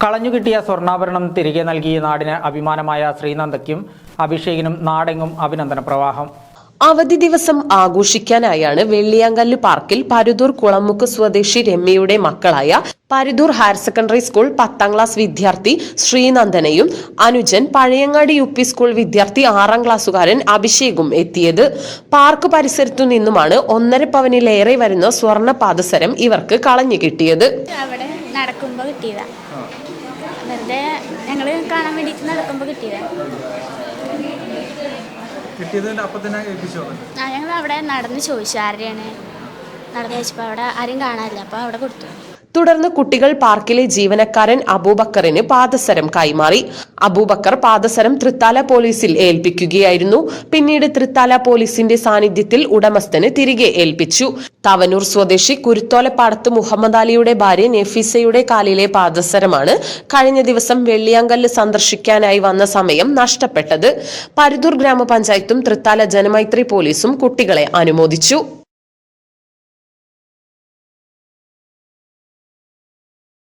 കളഞ്ഞുകിട്ടിയ സ്വർണാഭരണം തിരികെ നൽകി നാടിന് അഭിമാനമായ ശ്രീനന്ദയ്ക്കും അഭിഷേകിനും നാടെങ്ങും അഭിനന്ദന പ്രവാഹം അവധി ദിവസം ആഘോഷിക്കാനായാണ് വെള്ളിയാങ്കല്ല് പാർക്കിൽ പരുതൂർ കുളമുക്ക് സ്വദേശി രമ്യയുടെ മക്കളായ പരുതൂർ ഹയർ സെക്കൻഡറി സ്കൂൾ പത്താം ക്ലാസ് വിദ്യാർത്ഥി ശ്രീനന്ദനയും അനുജൻ പഴയങ്ങാടി യു പി സ്കൂൾ വിദ്യാർത്ഥി ആറാം ക്ലാസ്സുകാരൻ അഭിഷേകും എത്തിയത്. പാർക്ക് പരിസരത്തു നിന്നുമാണ് ഒന്നര പവനിലേറെ വരുന്ന സ്വർണ പാദസരം ഇവർക്ക് കളഞ്ഞു കിട്ടിയത്. അവിടെ നടക്കുമ്പോൾ ഞങ്ങൾ കാണാൻ നടക്കുമ്പോൾ കിട്ടിയതാ. ഞങ്ങൾ അവിടെ നടന്ന് ചോദിച്ചു ആരുടെയാണ് നടന്ന് ചോദിച്ചപ്പോൾ അവിടെ ആരും കാണാനില്ല അപ്പോൾ അവിടെ കൊടുത്തു. തുടർന്ന് കുട്ടികൾ പാർക്കിലെ ജീവനക്കാരൻ അബൂബക്കറിന് പാദസരം കൈമാറി. അബൂബക്കർ പാദസരം തൃത്താല പോലീസിൽ ഏൽപ്പിക്കുകയായിരുന്നു. പിന്നീട് തൃത്താല പോലീസിന്റെ സാന്നിധ്യത്തിൽ ഉടമസ്ഥന് തിരികെ ഏൽപ്പിച്ചു. തവനൂർ സ്വദേശി കുരുത്തോലപ്പാടത്ത് മുഹമ്മദ് അലിയുടെ ഭാര്യ നെഫീസയുടെ കാലിലെ പാദസരമാണ് കഴിഞ്ഞ ദിവസം വെള്ളിയാങ്കല്ല് സന്ദർശിക്കാനായി വന്ന സമയം നഷ്ടപ്പെട്ടത്. പരുതൂർ ഗ്രാമപഞ്ചായത്തും തൃത്താല ജനമൈത്രി പോലീസും കുട്ടികളെ അനുമോദിച്ചു.